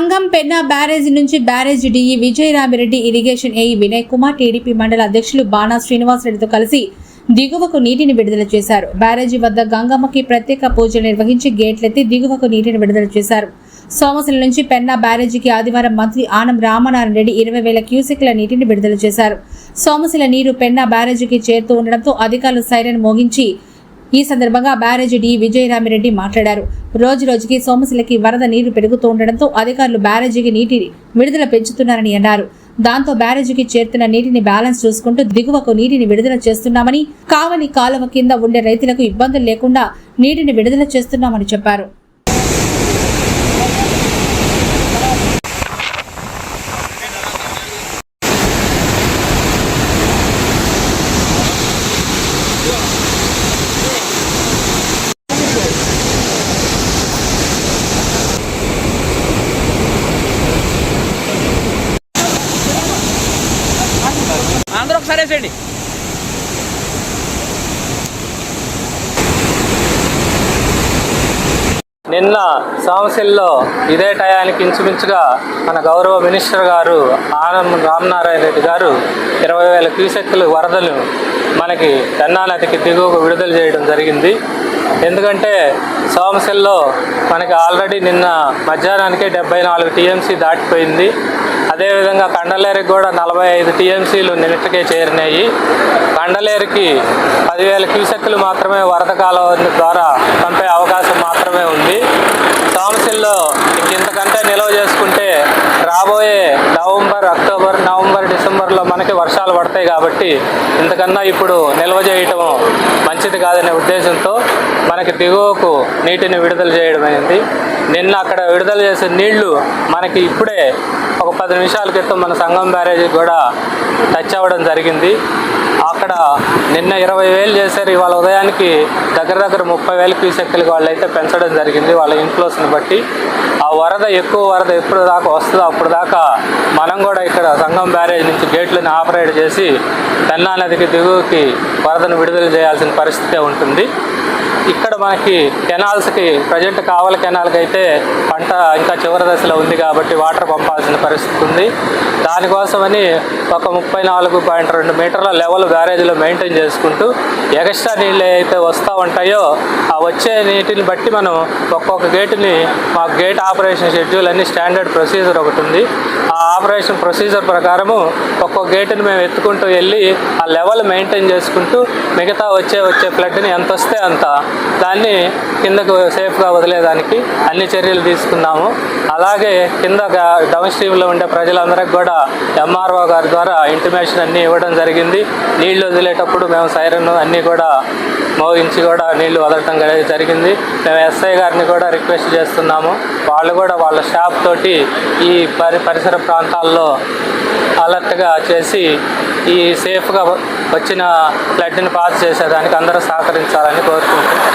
సంఘం పెన్నా బ్యారేజీ నుంచి barrage DE Vijayaramireddy irrigation AE Vinay Kumar TDP మండల అధ్యక్షులు బాణా శ్రీనివాసరెడ్డితో కలిసి దిగువకు నీటిని విడుదల చేశారు. బ్యారేజీ వద్ద గంగమ్మకి ప్రత్యేక పూజలు నిర్వహించి గేట్లెత్తి దిగువకు నీటిని విడుదల చేశారు. సోమశిల నుంచి పెన్నా బ్యారేజీకి ఆదివారం మంత్రి ఆనం రామనారాయణ రెడ్డి ఇరవై వేల క్యూసెక్ల నీటిని విడుదల చేశారు. సోమశిల నీరు పెన్నా బ్యారేజీకి చేరుతూ ఉండడంతో అధికారులు సైరన్ మోగించి ఈ సందర్భంగా బ్యారేజీ డి. విజయరామిరెడ్డి మాట్లాడారు. రోజు రోజుకి సోమశిలకి వరద నీరు పెరుగుతూ ఉండడంతో అధికారులు బ్యారేజీకి నీటి విడుదల పెంచుతున్నారని అన్నారు. దాంతో బ్యారేజీకి చేరుతున్న నీటిని బ్యాలెన్స్ చూసుకుంటూ దిగువకు నీటిని విడుదల చేస్తున్నామని కావలి కాలువ కింద ఉండే రైతులకు ఇబ్బందులు లేకుండా నీటిని విడుదల చేస్తున్నామని చెప్పారు అందరూ ఒకసారి వేసేయండి. నిన్న సమస్యల్లో ఇదే టయానికి ఇంచుమించుగా మన గౌరవ మినిస్టర్ గారు ఆనం రామనారాయణ రెడ్డి గారు ఇరవై వేల క్యూసెక్కులు వరదలు మనకి పెన్నా నదికి దిగువకు విడుదల చేయడం జరిగింది. ఎందుకంటే సోమశిల్లో మనకి ఆల్రెడీ నిన్న మధ్యాహ్నానికే డెబ్బై నాలుగు టీఎంసీ దాటిపోయింది. అదేవిధంగా కండలేరుకి కూడా నలభై ఐదు టీఎంసీలు నిన్నటికే చేరినాయి. కండలేరుకి పదివేల క్యూసెక్కులు మాత్రమే వరద కాలం ద్వారా పంపే అవకాశం మాత్రమే ఉంది. సోమశిల్లో ఇంతకంటే నిల్వ చేసుకుంటే రాబోయే నవంబర్ అక్టోబర్ నవంబర్ డిసెంబర్లో మనకి వర్షాలు పడతాయి కాబట్టి ఇంతకన్నా ఇప్పుడు నిల్వ చేయటం మంచిది కాదనే ఉద్దేశంతో మనకి దిగువకు నీటిని విడుదల చేయడం అయింది. నిన్న అక్కడ విడుదల చేసే నీళ్ళు మనకి ఇప్పుడే ఒక పది నిమిషాల క్రితం మన సంగం బ్యారేజీకి కూడా టచ్ అవ్వడం జరిగింది. అక్కడ నిన్న ఇరవై వేలు చేశారు. ఇవాళ ఉదయానికి దగ్గర దగ్గర ముప్పై వేల క్యూసెక్కులకి వాళ్ళు అయితే పెంచడం జరిగింది. వాళ్ళ ఇన్ఫ్లోస్ని బట్టి. ఆ వరద ఎక్కువ వరద ఎప్పుడు దాకా వస్తుందో అప్పుడు దాకా మనం కూడా ఇక్కడ సంగం బ్యారేజ్ నుంచి గేట్లను ఆపరేట్ చేసి పెన్నా నదికి దిగువకి వరదను విడుదల చేయాల్సిన పరిస్థితి ఉంటుంది. ఇక్కడ మనకి కెనాల్స్కి ప్రజెంట్ కావల కెనాల్కి అయితే పంట ఇంకా చివరి దశలో ఉంది కాబట్టి వాటర్ పంపాల్సిన పరిస్థితి ఉంది. దానికోసమని ఒక ముప్పై నాలుగు పాయింట్ రెండు మీటర్ల లెవెల్ బ్యారేజ్లో మెయింటైన్ చేసుకుంటూ ఎక్స్ట్రా నీళ్ళు అయితే వస్తూ ఉంటాయో ఆ వచ్చే నీటిని బట్టి మనం ఒక్కొక్క గేటుని మా గేట్ ఆపరేషన్ షెడ్యూల్ అన్ని స్టాండర్డ్ ప్రొసీజర్ ఒకటి ఉంది. ఆ ఆపరేషన్ ప్రొసీజర్ ప్రకారము ఒక్కొక్క గేటుని మేము ఎత్తుకుంటూ వెళ్ళి ఆ లెవెల్ మెయింటైన్ చేసుకుంటూ మిగతా వచ్చే వచ్చే ఫ్లడ్ని ఎంత వస్తే అంత దాన్ని కిందకు సేఫ్గా వదిలేదానికి అన్ని చర్యలు తీసుకున్నాము. అలాగే కింద డౌన్ స్ట్రీమ్లో ఉండే ప్రజలందరికీ కూడా ఎంఆర్ఓ గారి ద్వారా ఇంటిమేషన్ అన్నీ ఇవ్వడం జరిగింది. నీళ్ళు వదిలేటప్పుడు మేము సైరన్ అన్నీ కూడా మోగించి కూడా నీళ్ళు వదలటం అనేది జరిగింది. మేము ఎస్ఐ గారిని కూడా రిక్వెస్ట్ చేస్తున్నాము. వాళ్ళు కూడా వాళ్ళ స్టాఫ్ తోటి ఈ పరి పరిసర ప్రాంతాల్లో అలర్ట్గా చేసి ఈ సేఫ్గా వచ్చిన ఫ్లడ్ని పాస్ చేసేదానికి అందరూ సహకరించాలని కోరుకుంటున్నాం.